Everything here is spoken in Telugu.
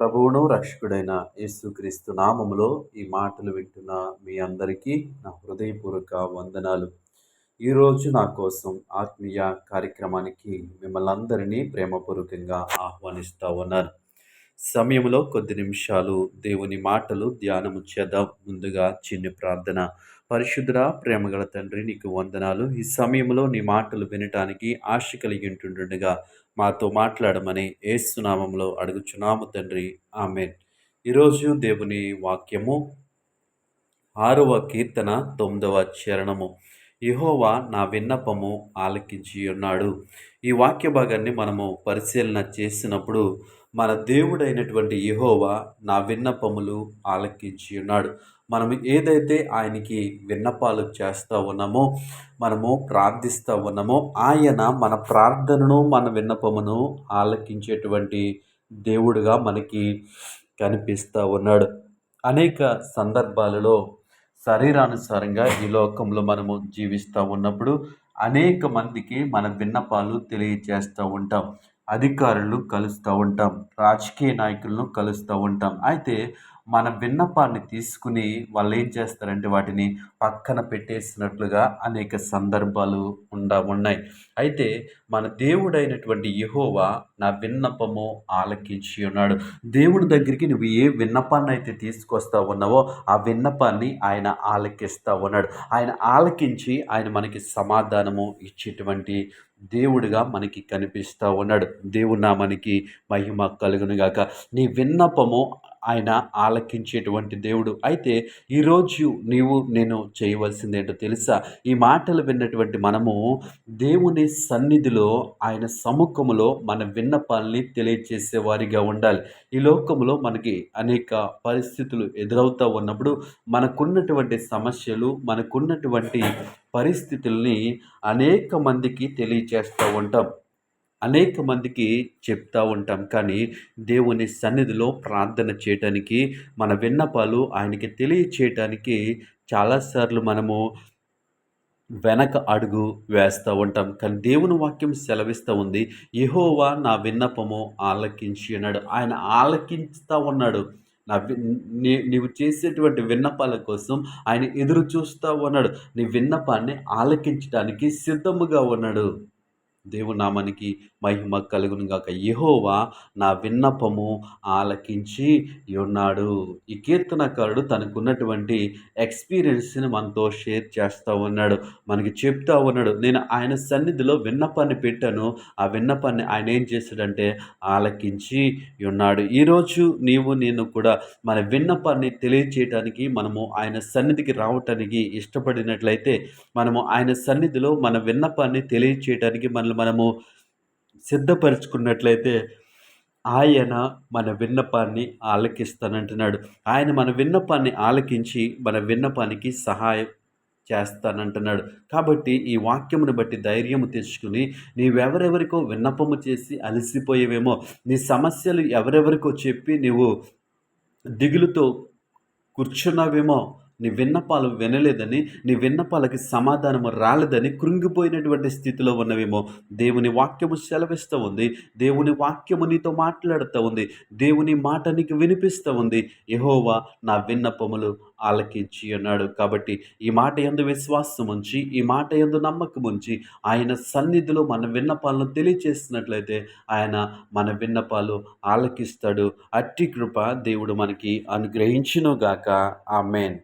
ప్రభువును రక్షకుడైన యేసుక్రీస్తు నామములో ఈ మాటలు వింటున్న మీ అందరికీ నా హృదయపూర్వక వందనాలు. ఈరోజు నా కోసం ఆత్మీయ కార్యక్రమానికి మిమ్మల్ని అందరినీ ప్రేమపూర్వకంగా ఆహ్వానిస్తూ ఉన్నారు. సమయంలో కొద్ది నిమిషాలు దేవుని మాటలు ధ్యానము చేద్దాం. ముందుగా చిన్న ప్రార్థన. పరిశుద్ధ ప్రేమగల తండ్రి నీకు వందనాలు. ఈ సమయంలో నీ మాటలు వినటానికి ఆశ కలిగి ఉంటుండగా మాతో మాట్లాడమని ఏసునామంలో అడుగుచున్నాము తండ్రి. ఆమె ఈరోజు దేవుని వాక్యము ఆరవ కీర్తన తొమ్మిదవ చరణము. యహోవా నా విన్నపము ఆలకించి ఉన్నాడు ఈ వాక్య భాగాన్ని మనము పరిశీలన చేసినప్పుడు మన దేవుడైనటువంటి యహోవా నా విన్నపములు ఆలకించి ఉన్నాడు మనం ఏదైతే ఆయనకి విన్నపాలు చేస్తూ ఉన్నామో మనము ప్రార్థిస్తూ ఉన్నామో ఆయన మన ప్రార్థనను మన విన్నపమును ఆలకించేటువంటి దేవుడుగా మనకి కనిపిస్తూ ఉన్నాడు. అనేక సందర్భాలలో శరీరానుసారంగా ఈ లోకంలో మనము జీవిస్తూ ఉన్నప్పుడు అనేక మందికి మన విన్నపాలు తెలియజేస్తూ ఉంటాం. అధికారులు కలుస్తూ ఉంటాం. రాజకీయ నాయకులను కలుస్తూ ఉంటాం. అయితే మన విన్నపాన్ని తీసుకుని వాళ్ళు ఏం చేస్తారంటే వాటిని పక్కన పెట్టేసినట్లుగా అనేక సందర్భాలు ఉండా ఉన్నాయి. అయితే మన దేవుడైనటువంటి యహోవా నా విన్నపము ఆలకించి ఉన్నాడు. దేవుడి దగ్గరికి నువ్వు ఏ విన్నపాన్ని అయితే తీసుకొస్తా ఉన్నావో ఆ విన్నపాన్ని ఆయన ఆలకిస్తూ ఉన్నాడు. ఆయన ఆలకించి ఆయన మనకి సమాధానము ఇచ్చేటువంటి దేవుడిగా మనకి కనిపిస్తూ ఉన్నాడు. దేవుడు నా మనకి మహిమ కలుగునుగాక నీ విన్నపము ఆయన ఆలకించేటువంటి దేవుడు. అయితే ఈరోజు నీవు నేను చేయవలసింది ఏంటో తెలుసా? ఈ మాటలు విన్నటువంటి మనము దేవుని సన్నిధిలో ఆయన సముఖములో మన విన్నపాలని తెలియజేసేవారిగా ఉండాలి. ఈ లోకంలో మనకి అనేక పరిస్థితులు ఎదురవుతూ ఉన్నప్పుడు మనకున్నటువంటి సమస్యలు మనకున్నటువంటి పరిస్థితుల్ని అనేక మందికి తెలియచేస్తూ ఉంటాం. అనేక మందికి చెప్తూ ఉంటాం. కానీ దేవుని సన్నిధిలో ప్రార్థన చేయటానికి మన విన్నపాలు ఆయనకి తెలియచేయటానికి చాలాసార్లు మనము వెనక అడుగు వేస్తూ ఉంటాం. కానీ దేవుని వాక్యం సెలవిస్తూ ఉంది. యహోవా నా విన్నపము ఆలకించి అన్నాడు ఆయన ఆలకించుతూ ఉన్నాడు. నా నీవు చేసేటువంటి విన్నపాల కోసం ఆయన ఎదురు చూస్తూ ఉన్నాడు. నీ విన్నపాన్ని ఆలకించడానికి సిద్ధముగా ఉన్నాడు. దేవునామానికి మహిమ కలుగునుగాక యహోవా నా విన్నపము ఆలకించి ఉన్నాడు. ఈ కీర్తనకారుడు తనకున్నటువంటి ఎక్స్పీరియన్స్ని మనతో షేర్ చేస్తూ ఉన్నాడు. మనకి చెప్తా ఉన్నాడు నేను ఆయన సన్నిధిలో విన్నపాన్ని పెట్టాను. ఆ విన్నపాన్ని ఆయన ఏం చేశాడంటే ఆలకించి ఉన్నాడు. ఈరోజు నీవు నేను కూడా మన విన్నపాన్ని తెలియచేయటానికి మనము ఆయన సన్నిధికి రావటానికి ఇష్టపడినట్లయితే మనము ఆయన సన్నిధిలో మన విన్నపాన్ని తెలియచేయటానికి మనల్ని మనము సిద్ధపరచుకున్నట్లయితే ఆయన మన విన్నపాన్ని ఆలకిస్తానంటున్నాడు. ఆయన మన విన్నపాన్ని ఆలకించి మన విన్నపానికి సహాయం చేస్తానంటున్నాడు. కాబట్టి ఈ వాక్యమును బట్టి ధైర్యము తెచ్చుకుని నీవెవరెవరికో విన్నపము చేసి అలసిపోయేవేమో నీ సమస్యలు ఎవరెవరికో చెప్పి నీవు దిగులుతో కూర్చున్నావేమో నీ విన్నపాలు వినలేదని నీ విన్నపాలకి సమాధానము రాలేదని కృంగిపోయినటువంటి స్థితిలో ఉన్నవేమో దేవుని వాక్యము సెలవిస్తూ ఉంది. దేవుని వాక్యము నీతో మాట్లాడుతూ ఉంది. దేవుని మాట నీకు వినిపిస్తూ ఉంది. యహోవా నా విన్నపములు ఆలకించి అన్నాడు కాబట్టి ఈ మాట ఎందు విశ్వాసం ఉంచి ఈ మాట ఎందు నమ్మకం ఉంచి ఆయన సన్నిధిలో మన విన్నపాలను తెలియచేస్తున్నట్లయితే ఆయన మన విన్నపాలు ఆలకిస్తాడు. అట్టి కృప దేవుడు మనకి అనుగ్రహించునుగాక. ఆ మెయిన్